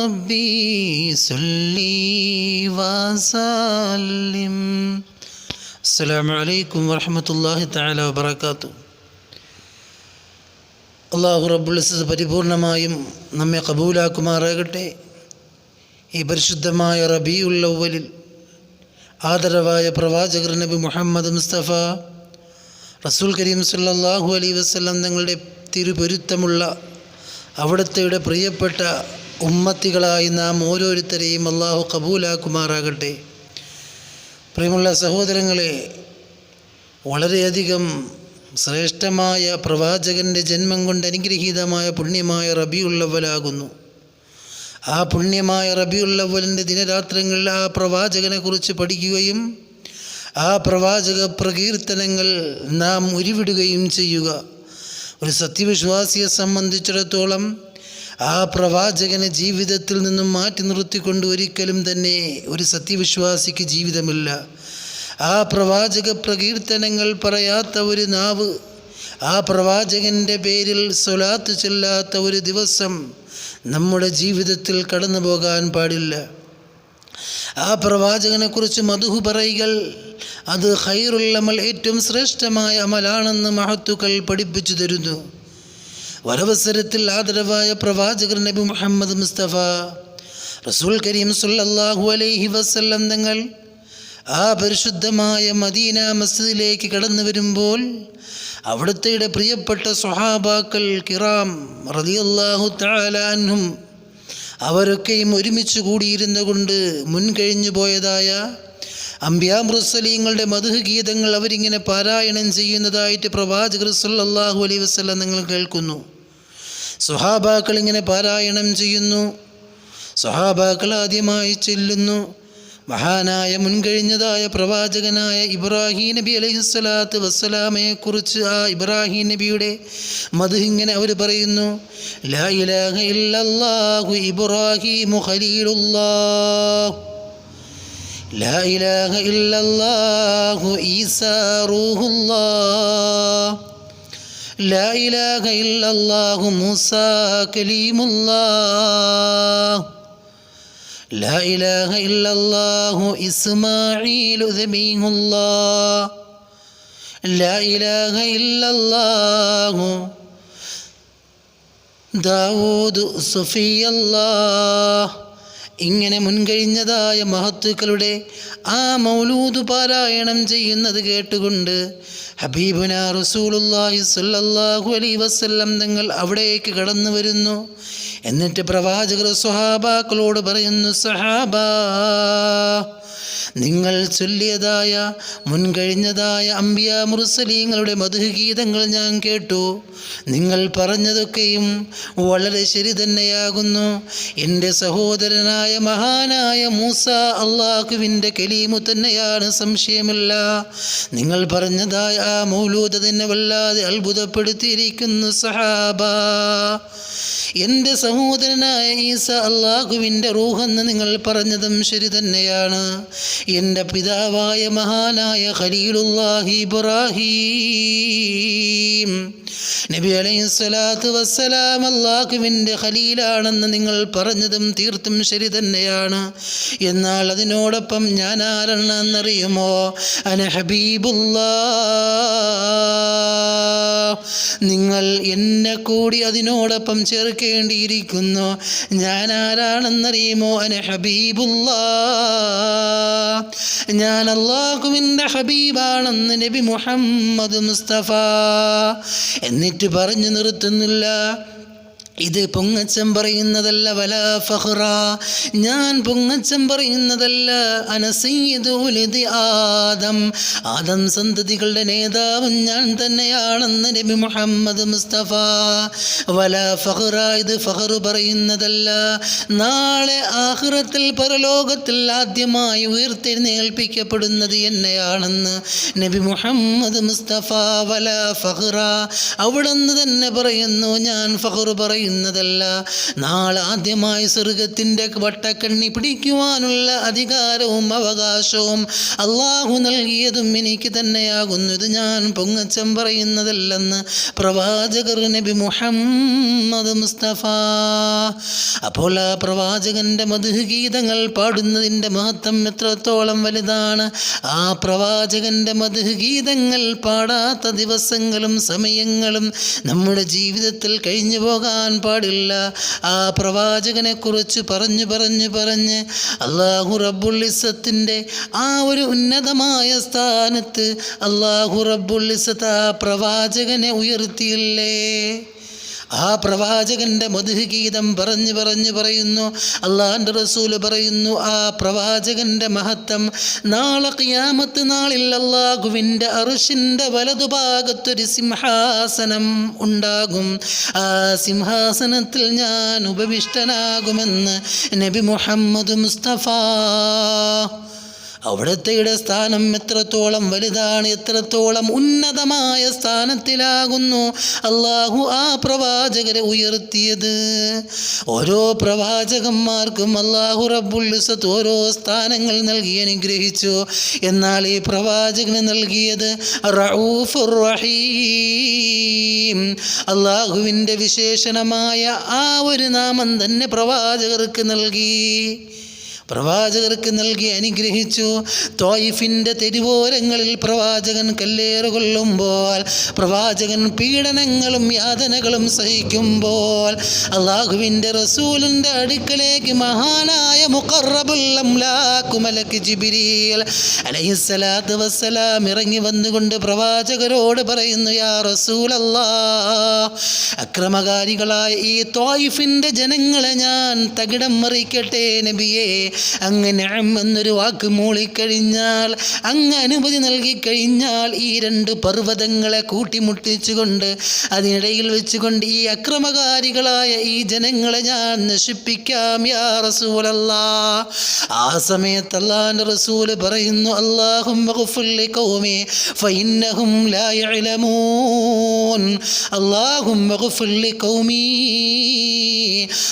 ربي صل وسلم السلام عليكم ورحمة الله تعالى وبركاته അള്ളാഹു റബ്ബുൽസസ് പരിപൂർണമായും നമ്മെ കബൂലാക്കുമാറാകട്ടെ ഈ പരിശുദ്ധമായ റബിയുള്ളവലിൽ ആദരവായ പ്രവാചകർ നബി മുഹമ്മദ് മുസ്തഫ റസൂൽ കരീം സല്ലല്ലാഹു അലൈ വസ്ലം തങ്ങളുടെ തിരുപൊരുത്തമുള്ള അവിടുത്തെയുടെ പ്രിയപ്പെട്ട ഉമ്മത്തികളായി നാം ഓരോരുത്തരെയും അള്ളാഹു കബൂലാക്കുമാറാകട്ടെ. പ്രിയമുള്ള സഹോദരങ്ങളെ വളരെയധികം ശ്രേഷ്ഠമായ പ്രവാചകന്റെ ജന്മം കൊണ്ട് അനുഗ്രഹീതമായ പുണ്യമായ റബിയുള്ളവലാകുന്നു ആ പുണ്യമായ റബിയുള്ളവലിന്റെ ദിനരാത്രങ്ങളിൽ ആ പ്രവാചകനെക്കുറിച്ച് പഠിക്കുകയും ആ പ്രവാചക പ്രകീർത്തനങ്ങൾ നാം ഉരുവിടുകയും ചെയ്യുക. ഒരു സത്യവിശ്വാസിയെ സംബന്ധിച്ചിടത്തോളം ആ പ്രവാചകനെ ജീവിതത്തിൽ നിന്നും മാറ്റി നിർത്തിക്കൊണ്ട് ഒരിക്കലും തന്നെ ഒരു സത്യവിശ്വാസിക്ക് ജീവിതമില്ല. ആ പ്രവാചക പ്രകീർത്തനങ്ങൾ പറയാത്ത ഒരു നാവ് ആ പ്രവാചകന്റെ പേരിൽ സ്വലാത്ത് ചെല്ലാത്ത ഒരു ദിവസം നമ്മുടെ ജീവിതത്തിൽ കടന്നു പോകാൻ പാടില്ല. ആ പ്രവാചകനെക്കുറിച്ച് മധുഹു പറയുകൾ അത് ഹൈറുള്ളമൽ ഏറ്റവും ശ്രേഷ്ഠമായ അമലാണെന്ന് മഹത്തുക്കൾ പഠിപ്പിച്ചു തരുന്നു. ഒരവസരത്തിൽ ആദരവായ പ്രവാചകർ നബി മുഹമ്മദ് മുസ്തഫ റസൂൽ കരീം സുല്ലാഹു അലൈഹി വസല്ലം തങ്ങൾ ആ പരിശുദ്ധമായ മദീന മസ്ജിദിലേക്ക് കടന്നു വരുമ്പോൾ അവിടുത്തെ പ്രിയപ്പെട്ട സ്വഹാബാക്കൾ കിറാം റതിയല്ലാഹു താലാനും അവരൊക്കെയും ഒരുമിച്ച് കൂടിയിരുന്നു കൊണ്ട് മുൻകഴിഞ്ഞു പോയതായ അമ്പ്യാമൃസലീങ്ങളുടെ മധുഹ ഗീതങ്ങൾ അവരിങ്ങനെ പാരായണം ചെയ്യുന്നതായിട്ട് പ്രവാചകർ സല്ലാഹു അലൈ വസല്ലം നിങ്ങൾ കേൾക്കുന്നു. സ്വഹാബാക്കൾ ഇങ്ങനെ പാരായണം ചെയ്യുന്നു. സ്വഹാബാക്കൾ ആദ്യമായി ചെല്ലുന്നു. മഹാനായ മുൻകഴിഞ്ഞതായ പ്രവാചകനായ ഇബ്രാഹിം നബി അലൈഹിസ്സലാത്ത് വസ്സലാമയെ കുറിച്ച് ആ ഇബ്രാഹിം നബിയുടെ മത് ഇങ്ങനെ അവർ പറയുന്നു. ലാ ഇലാഹ ഇല്ലല്ലാഹു ഇബ്രാഹിമു ഖലീലുല്ലാഹ് لا إله إلا الله عيسى روح الله. لا إله إلا الله موسى كليم الله. لا إله إلا الله إسماعيل ذبيه الله. لا إله إلا الله داود صفي الله. ഇങ്ങനെ മുൻകഴിഞ്ഞതായ മഹത്തുക്കളുടെ ആ മൗലൂദ് പാരായണം ചെയ്യുന്നത് കേട്ടുകൊണ്ട് ഹബീബുന റസൂലുല്ലാഹി സല്ലല്ലാഹു അലൈഹി വസല്ലം തങ്ങൾ അവിടേക്ക് കടന്നു വരുന്നു. എന്നിട്ട് പ്രവാചകർ സ്വഹാബാക്കളോട് പറയുന്നു സഹാബാ നിങ്ങൾ ചൊല്ലിയതായ മുൻകഴിഞ്ഞതായ അമ്പിയ മുറുസലീങ്ങളുടെ മധുഗീതങ്ങൾ ഞാൻ കേട്ടു. നിങ്ങൾ പറഞ്ഞതൊക്കെയും വളരെ ശരി തന്നെയാകുന്നു. എന്റെ സഹോദരനായ മഹാനായ മൂസ അള്ളാഹുവിന്റെ കലീമു തന്നെയാണ് സംശയമില്ല. നിങ്ങൾ പറഞ്ഞതായ ആ മൗലൂദ തന്നെ വല്ലാതെ അത്ഭുതപ്പെടുത്തിയിരിക്കുന്നു സഹാബ. എന്റെ സഹോദരനായ ഈസ അള്ളാഹുവിന്റെ റൂഹെന്ന് നിങ്ങൾ പറഞ്ഞതും ശരി തന്നെയാണ്. എന്റെ പിതാവായ മഹാനായ ഖലീലുല്ലാഹി ഇബ്രാഹീം. നബി അലൈഹി സ്വലാത്തു വസ്സലാം അള്ളാഹുവിന്റെ ഖലീലാണെന്ന് നിങ്ങൾ പറഞ്ഞതും തീർത്തും ശരി തന്നെയാണ്. എന്നാൽ അതിനോടൊപ്പം ഞാൻ ആരാണെന്നറിയുമോ അന ഹബീബുല്ലാ നിങ്ങൾ എന്നെ കൂടി അതിനോടൊപ്പം ചേർക്കേണ്ടിയിരിക്കുന്നു. ഞാൻ ആരാണെന്നറിയുമോ അന ഹബീബുല്ലാ ഞാൻ അള്ളാഹുവിന്റെ ഹബീബാണെന്ന് നബി മുഹമ്മദ് മുസ്തഫ. എന്നിട്ട് പറഞ്ഞു നിർത്തുന്നില്ല. ഇത് പൊങ്ങച്ചം പറയുന്നതല്ല വല ഫഹ്റ ഞാൻ പൊങ്ങച്ചം പറയുന്നതല്ല അനസയ്യദുലിദി ആദം. ആദം സന്തതികളുടെ നേതാവും ഞാൻ തന്നെയാണെന്ന് നബി മുഹമ്മദ് മുസ്തഫ. വല ഫഹ്റ ഇത് ഫഹ്റു പറയുന്നതല്ല. നാളെ ആഹ്റത്തിൽ പരലോകത്തിൽ ആദ്യമായി ഉയർത്തെഴുന്നേൽപ്പിക്കപ്പെടുന്നത് എന്നെയാണെന്ന് നബി മുഹമ്മദ് മുസ്തഫ. വല ഫഹ്റ അവിടുന്ന് തന്നെ പറയുന്നു ഞാൻ ഫഹ്റു പറയുന്നതല്ല. നാളാദ്യമായി സ്വർഗത്തിന്റെ വട്ടക്കണ്ണി പിടിക്കുവാനുള്ള അധികാരവും അവകാശവും അള്ളാഹു നൽകിയതും എനിക്ക് തന്നെയാകുന്നു. ഇത് ഞാൻ പൊങ്ങച്ചം പറയുന്നതല്ലെന്ന് പ്രവാചകർ നബി മുഹമ്മദ് മുസ്തഫ. അപ്പോൾ ആ പ്രവാചകന്റെ മധുഗീതങ്ങൾ പാടുന്നതിന്റെ മഹത്വം എത്രത്തോളം വലുതാണ്? ആ പ്രവാചകന്റെ മധുഗീതങ്ങൾ പാടാത്ത ദിവസങ്ങളും സമയങ്ങളും നമ്മുടെ ജീവിതത്തിൽ കഴിഞ്ഞു പോകാൻ പാടില്ല. ആ പ്രവാചകനെ കുറിച്ച് പറഞ്ഞു പറഞ്ഞു പറഞ്ഞ് അള്ളാഹു റബ്ബുള്ളിസത്തിന്റെ ആ ഒരു ഉന്നതമായ സ്ഥാനത്ത് അള്ളാഹു റബ്ബുള്ളിസത്ത് ആ പ്രവാചകനെ ഉയർത്തിയില്ലേ? ആ പ്രവാചകന്റെ മധുഗീതം പറഞ്ഞു പറഞ്ഞു പറയുന്നു. അള്ളാഹാന്റെ റസൂൽ പറയുന്നു ആ പ്രവാചകന്റെ മഹത്വം നാളെ ക്യാമത്ത് നാളിൽ അള്ളാഹുവിന്റെ അറുഷിന്റെ വലതുഭാഗത്തൊരു സിംഹാസനം ഉണ്ടാകും. ആ സിംഹാസനത്തിൽ ഞാൻ ഉപവിഷ്ടനാകുമെന്ന് നബി മുഹമ്മദ് മുസ്തഫ അവിടുത്തെയുടെ സ്ഥാനം എത്രത്തോളം വലുതാണ് എത്രത്തോളം ഉന്നതമായ സ്ഥാനത്തിലാകുന്നു. അള്ളാഹു ആ പ്രവാചകരെ ഉയർത്തിയത്. ഓരോ പ്രവാചകന്മാർക്കും അള്ളാഹു റബ്ബുല്ലുസത്ത് ഓരോ സ്ഥാനങ്ങൾ നൽകി അനുഗ്രഹിച്ചു. എന്നാൽ ഈ പ്രവാചകന് നൽകിയത് റഊഫുർ റഹീം. അള്ളാഹുവിന്റെ വിശേഷണമായ ആ ഒരു നാമം തന്നെ പ്രവാചകർക്ക് നൽകി. പ്രവാചകർക്ക് നൽകി അനുഗ്രഹിച്ചു. തോയിഫിന്റെ തെരുവോരങ്ങളിൽ പ്രവാചകൻ കല്ലേറ് കൊള്ളുമ്പോൾ പ്രവാചകൻ പീഡനങ്ങളും യാതനകളും സഹിക്കുമ്പോൾ അള്ളാഹുവിന്റെ റസൂലിന്റെ അടുക്കലേക്ക് മഹാനായ മുഖറബുല്ലംലാക്കുമലക്ക് ജിബിരിയിൽ അലൈഹിസ്സലാത്തു വസ്സലാം ഇറങ്ങി വന്നുകൊണ്ട് പ്രവാചകരോട് പറയുന്നു യാ റസൂലല്ലാ അക്രമകാരികളായ ഈ തോയിഫിന്റെ ജനങ്ങളെ ഞാൻ തകിടം മറിക്കട്ടെ നബിയേ അങ്ങനെ എന്നൊരു വാക്ക് മൂളിക്കഴിഞ്ഞാൽ അങ്ങ് അനുമതി നൽകിക്കഴിഞ്ഞാൽ ഈ രണ്ട് പർവതങ്ങളെ കൂട്ടിമുട്ടിച്ചുകൊണ്ട് അതിനിടയിൽ വെച്ചുകൊണ്ട് ഈ അക്രമകാരികളായ ഈ ജനങ്ങളെ ഞാൻ നശിപ്പിക്കാം യാ റസൂലല്ല. ആ സമയത്ത് അള്ളാഹിന്റെ റസൂൽ പറയുന്നു അള്ളാഹും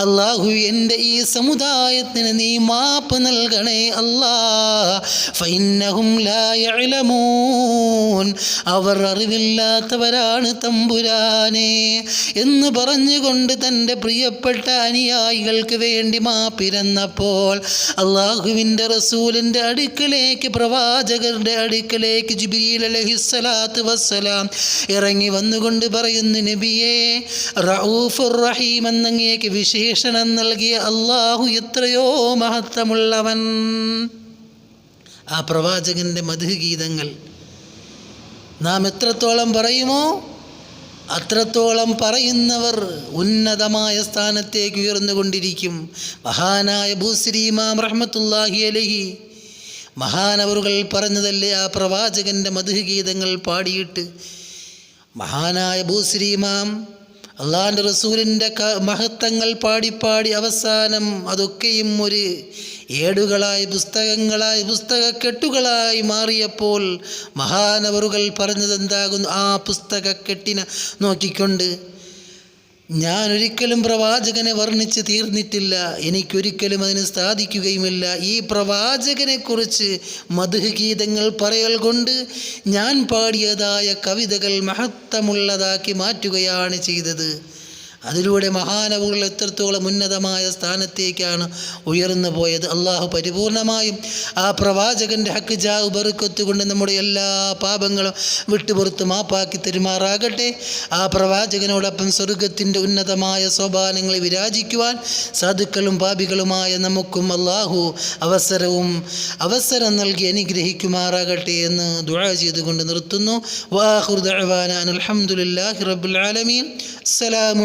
അള്ളാഹും എന്റെ ഈ സമുദായത്തിന് നീ മാപ്പ് നൽകണേ അല്ലാ. അവർ അറിവില്ലാത്തവരാണ് തമ്പുരാനെ. എന്ന് പറഞ്ഞുകൊണ്ട് തന്റെ പ്രിയപ്പെട്ട അനുയായികൾക്ക് വേണ്ടി മാപ്പിരന്നപ്പോൾ അള്ളാഹുവിന്റെ റസൂലിന്റെ അടുക്കലേക്ക് പ്രവാചകരുടെ അടുക്കലേക്ക് ജുബീൽ അലഹിസ്സലാത്ത് വസ്സലാം ഇറങ്ങി വന്നുകൊണ്ട് പറയുന്നു നബിയെ റഊഫുർ റഹീം എന്നങ്ങേക്ക് വിശേഷണം നൽകിയ അള്ളാഹു എത്രയോ മഹത്വമുള്ളവൻ ആ പ്രവാചകന്റെ മധുഗീതങ്ങൾ നാം എത്രത്തോളം പറയുമോ അത്രത്തോളം പറയുന്നവർ ഉന്നതമായ സ്ഥാനത്തേക്ക് ഉയർന്നുകൊണ്ടിരിക്കും. മഹാനായ ഭൂശ്രീമാം റഹ്മത്തുല്ലാഹി അലഹി മഹാനവറുകൾ പറഞ്ഞതല്ലേ ആ പ്രവാചകന്റെ മധുഗീതങ്ങൾ പാടിയിട്ട്? മഹാനായ ഭൂശ്രീമാം അള്ളാഹിന്റെ റസൂലിന്റെ മഹത്വങ്ങൾ പാടിപ്പാടി അവസാനം അതൊക്കെയും ഒരു ഏടുകളായി പുസ്തകങ്ങളായി പുസ്തകക്കെട്ടുകളായി മാറിയപ്പോൾ മഹാനവറുകൾ പറഞ്ഞതെന്താകുന്നു? ആ പുസ്തകക്കെട്ടിനെ നോക്കിക്കൊണ്ട് ഞാൻ ഒരിക്കലും പ്രവാചകനെ വർണിച്ച് തീർന്നിട്ടില്ല. എനിക്കൊരിക്കലും അതിന് സാധിക്കുകയുമില്ല. ഈ പ്രവാചകനെക്കുറിച്ച് മധുഗീതങ്ങൾ പറയൽ കൊണ്ട് ഞാൻ പാടിയതായ കവിതകൾ മഹത്തമുള്ളതാക്കി മാറ്റുകയാണ് ചെയ്തത്. അതിലൂടെ മഹാനവുകൾ എത്രത്തോളം ഉന്നതമായ സ്ഥാനത്തേക്കാണ് ഉയർന്നു പോയത്. അള്ളാഹു പരിപൂർണമായും ആ പ്രവാചകന്റെ ഹക്ക് ജാവ് ബറുക്കത്തുകൊണ്ട് നമ്മുടെ എല്ലാ പാപങ്ങളും വിട്ടുപുറത്ത് മാപ്പാക്കി തെരുമാറാകട്ടെ. ആ പ്രവാചകനോടൊപ്പം സ്വർഗത്തിന്റെ ഉന്നതമായ സോപാനങ്ങളെ വിരാജിക്കുവാൻ സാധുക്കളും പാപികളുമായ നമുക്കും അള്ളാഹു അവസരവും അവസരം നൽകി അനുഗ്രഹിക്കുമാറാകട്ടെ എന്ന് ദുഴ ചെയ്തുകൊണ്ട് നിർത്തുന്നു. വാഹുർ ദഅവാന അൽഹംദുലില്ലാഹി റബ്ബിൽ ആലമീൻ. അസ്സലാമു